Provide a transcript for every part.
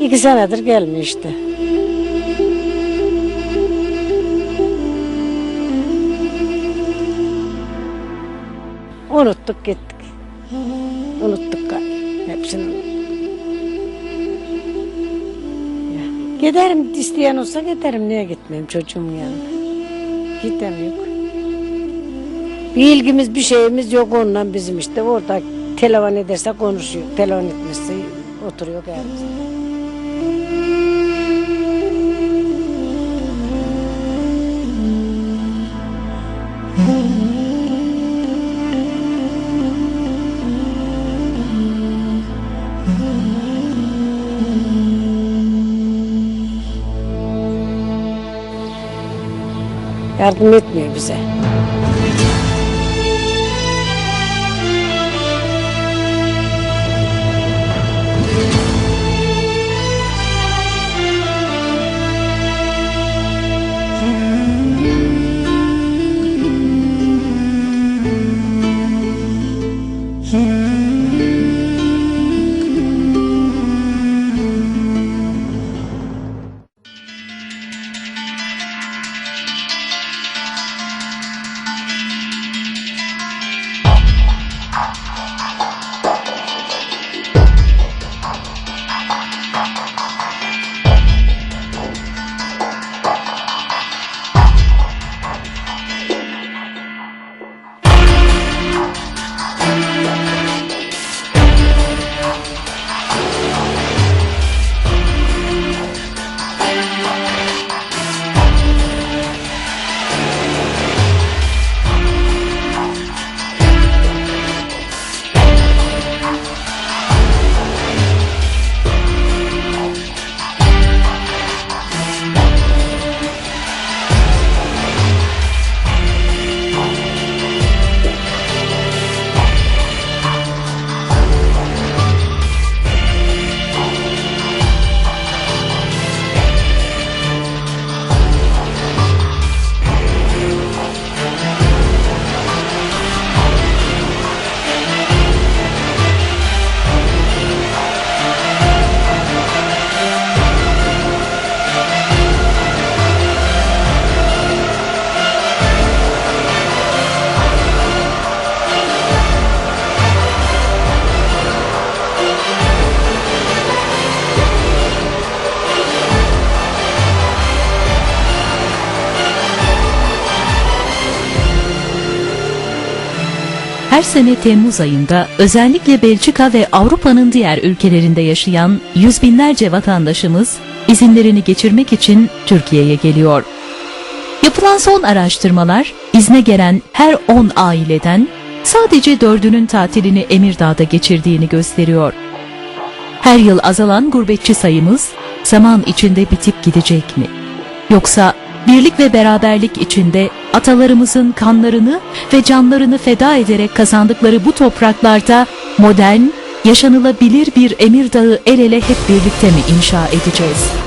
İki senedir gelmiyor işte. Unuttuk gittik. Unuttuk galiba. Hepsini unuttuk. Giderim isteyen olsa giderim. Niye gitmeyeyim çocuğumun yanına? Gidemiyor. Bir ilgimiz bir şeyimiz yok ondan bizim işte. Orada telefon ederse konuşuyor. Telefon etmezse oturuyor gelmiş. Yardım etmiyor bize. Her sene Temmuz ayında özellikle Belçika ve Avrupa'nın diğer ülkelerinde yaşayan yüz binlerce vatandaşımız izinlerini geçirmek için Türkiye'ye geliyor. Yapılan son araştırmalar izne gelen her 10 aileden sadece 4'ünün tatilini Emirdağ'da geçirdiğini gösteriyor. Her yıl azalan gurbetçi sayımız zaman içinde bitip gidecek mi? Yoksa birlik ve beraberlik içinde atalarımızın kanlarını ve canlarını feda ederek kazandıkları bu topraklarda modern, yaşanılabilir bir Emirdağ'ı el ele hep birlikte mi inşa edeceğiz?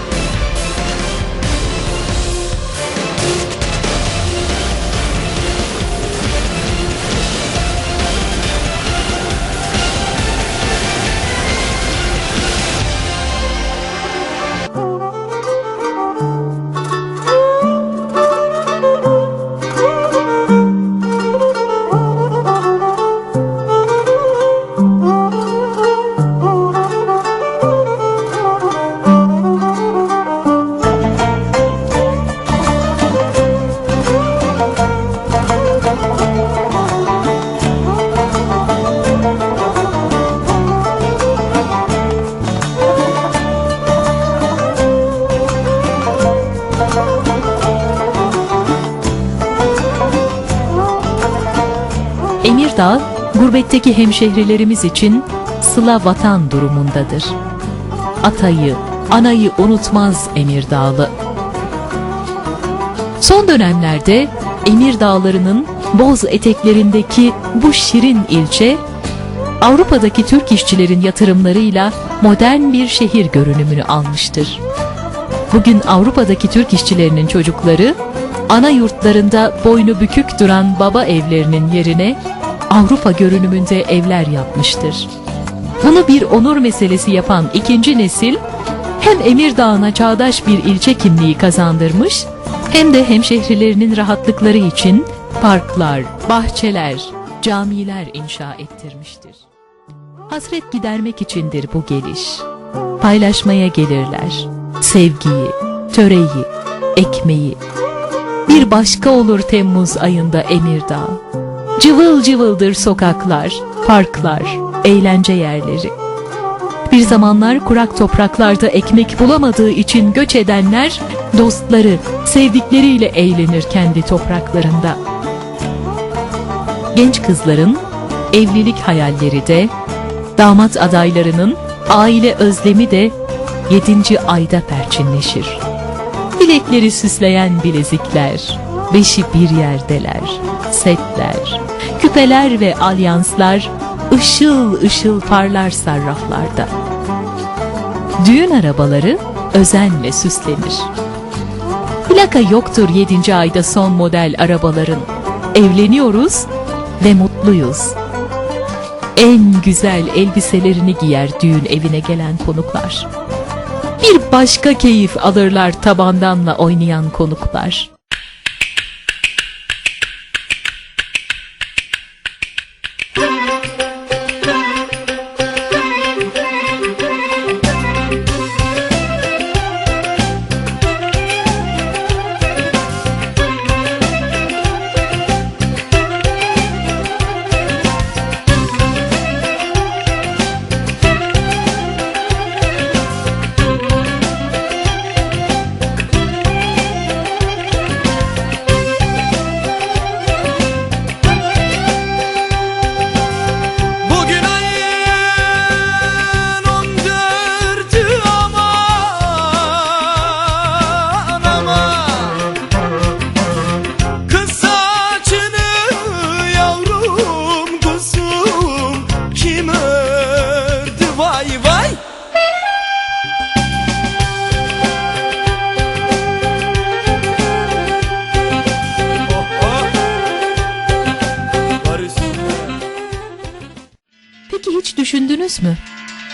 Emirdağ, gurbetteki hemşehrilerimiz için sıla vatan durumundadır. Atayı, anayı unutmaz Emirdağlı. Son dönemlerde Emir Dağları'nın boz eteklerindeki bu şirin ilçe, Avrupa'daki Türk işçilerin yatırımlarıyla modern bir şehir görünümünü almıştır. Bugün Avrupa'daki Türk işçilerinin çocukları ana yurtlarında boynu bükük duran baba evlerinin yerine Avrupa görünümünde evler yapmıştır. Bunu bir onur meselesi yapan ikinci nesil hem Emirdağ'ına çağdaş bir ilçe kimliği kazandırmış hem de hemşehrilerinin rahatlıkları için parklar, bahçeler, camiler inşa ettirmiştir. Hasret gidermek içindir bu geliş. Paylaşmaya gelirler. Sevgiyi, töreyi, ekmeği. Bir başka olur Temmuz ayında Emirdağ. Cıvıl cıvıldır sokaklar, parklar, eğlence yerleri. Bir zamanlar kurak topraklarda ekmek bulamadığı için göç edenler dostları, sevdikleriyle eğlenir kendi topraklarında. Genç kızların evlilik hayalleri de, damat adaylarının aile özlemi de 7. ayda perçinleşir. Bilekleri süsleyen bilezikler, beşi bir yerdeler, setler, küpeler ve alyanslar ışıl ışıl parlar sarraflarda. Düğün arabaları özenle süslenir. Plaka yoktur 7. ayda son model arabaların. Evleniyoruz ve mutluyuz. En güzel elbiselerini giyer düğün evine gelen konuklar. Bir başka keyif alırlar tabandanla oynayan konuklar. Hiç düşündünüz mü?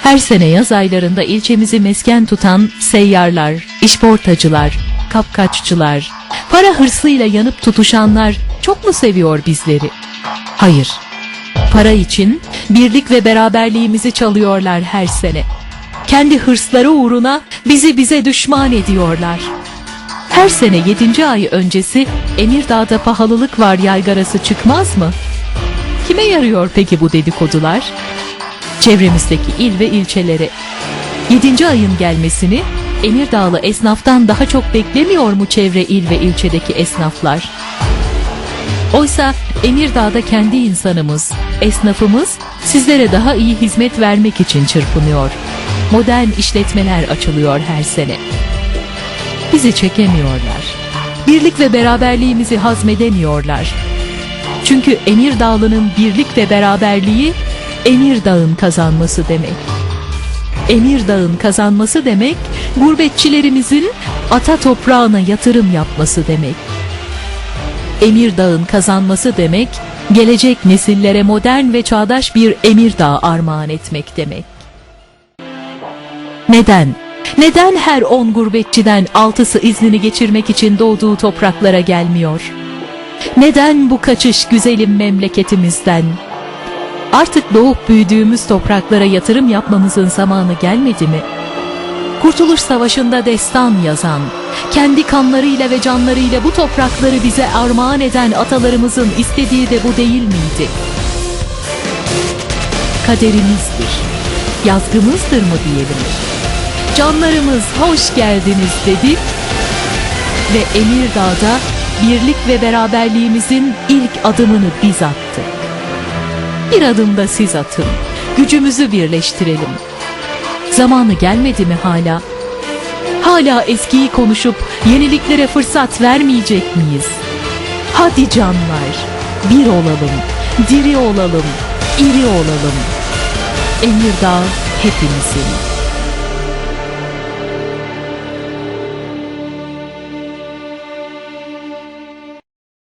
Her sene yaz aylarında ilçemizi mesken tutan seyyarlar, işportacılar, kapkaççılar, para hırsıyla yanıp tutuşanlar çok mu seviyor bizleri? Hayır. Para için birlik ve beraberliğimizi çalıyorlar her sene. Kendi hırsları uğruna bizi bize düşman ediyorlar. Her sene 7. ay öncesi Emirdağ'da pahalılık var yaygarası çıkmaz mı? Kime yarıyor peki bu dedikodular? Çevremizdeki il ve ilçelere. 7. ayın gelmesini Emirdağlı esnaftan daha çok beklemiyor mu çevre il ve ilçedeki esnaflar? Oysa Emirdağ'da kendi insanımız, esnafımız sizlere daha iyi hizmet vermek için çırpınıyor. Modern işletmeler açılıyor her sene. Bizi çekemiyorlar. Birlik ve beraberliğimizi hazmedemiyorlar. Çünkü Emirdağlı'nın birlik ve beraberliği Emirdağ'ın kazanması demek. Emirdağ'ın kazanması demek gurbetçilerimizin ata toprağına yatırım yapması demek. Emirdağ'ın kazanması demek gelecek nesillere modern ve çağdaş bir Emirdağ armağan etmek demek. Neden? Neden her on gurbetçiden altısı iznini geçirmek için doğduğu topraklara gelmiyor? Neden bu kaçış güzelim memleketimizden? Artık doğup büyüdüğümüz topraklara yatırım yapmamızın zamanı gelmedi mi? Kurtuluş Savaşı'nda destan yazan, kendi kanlarıyla ve canlarıyla bu toprakları bize armağan eden atalarımızın istediği de bu değil miydi? Kaderimizdir, yazgımızdır mı diyelim? Canlarımız hoş geldiniz dedik ve Emirdağ'da birlik ve beraberliğimizin ilk adımını biz attık. Bir adım da siz atın. Gücümüzü birleştirelim. Zamanı gelmedi mi hala? Hala eskiyi konuşup yeniliklere fırsat vermeyecek miyiz? Hadi canlar, bir olalım, diri olalım, iri olalım. Emirdağ hepimizin.